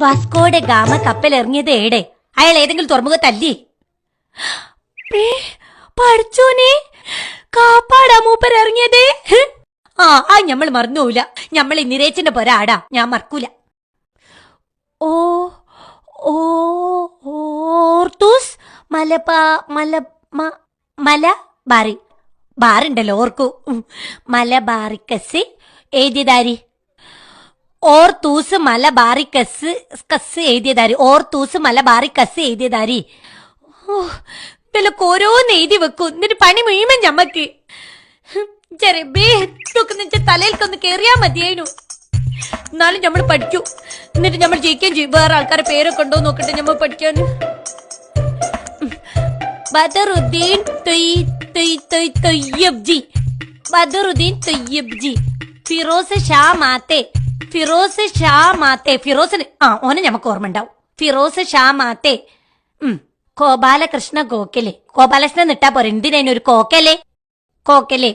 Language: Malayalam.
വാസ്കോടെ ഗാമ കപ്പൽ ഇറങ്ങിയത് ഏടെ? അയാൾ ഏതെങ്കിലും തുറമുഖത്തല്ലേ? പഠിച്ചോനെ കാപ്പാടാ മൂപ്പർ ഇറങ്ങിയത്? ആ ആ ഞമ്മൾ മറന്നുപോല ഞമ്മൾ നിരേച്ചന്റെ പൊരാടാ. ഞാൻ മറക്കൂല. ഓ ഓ ഓർത്തൂസ്? മലബാ മല മല ബാറി. ബാറുണ്ടല്ലോ ഓർക്കൂ. മല മലബാറിക്കസ് എഴുതിയതാരി ഓർത്തൂസ് മലബാറിക്കസ് കസ് എഴുതിയതാരി. ഓർത്തൂസ് മലബാറിക്കസ് എഴുതിയതാരി. ഓ ഇതിലൊക്കെ ഓരോന്ന് എഴുതി വെക്കും. എന്നിട്ട് പണി മുഴുവൻ ഞമ്മക്ക്. ഇതൊക്കെ തലയിൽക്കൊന്ന് കേറിയാ മതിയായിരുന്നു എന്നാലും നമ്മൾ പഠിക്കൂ. എന്നിട്ട് നമ്മൾ ജയിക്കുകയും ചെയ്യും. വേറെ ആൾക്കാരെ പേരൊക്കെ ഉണ്ടോ നോക്കട്ടെ നമ്മൾ പഠിക്കാൻ ബദറുദ്ദീൻ ബദറുദ്ദീൻ ഫിറോസ് ഷാ മാത്തെ. ഫിറോസ് ഷാ മാത്തേ ഫിറോസിന് ആ ഓനെ ഞമ്മക്ക് ഓർമ്മ ഉണ്ടാവും ഫിറോസ് ഷാ മാത്തേ ഉം ഗോപാലകൃഷ്ണ ഗോക്കലെ ഗോപാലകൃഷ്ണൻ നിട്ടാ പോരെ എന്തിനു ഒരു കോക്കലെ? കോക്കലെ.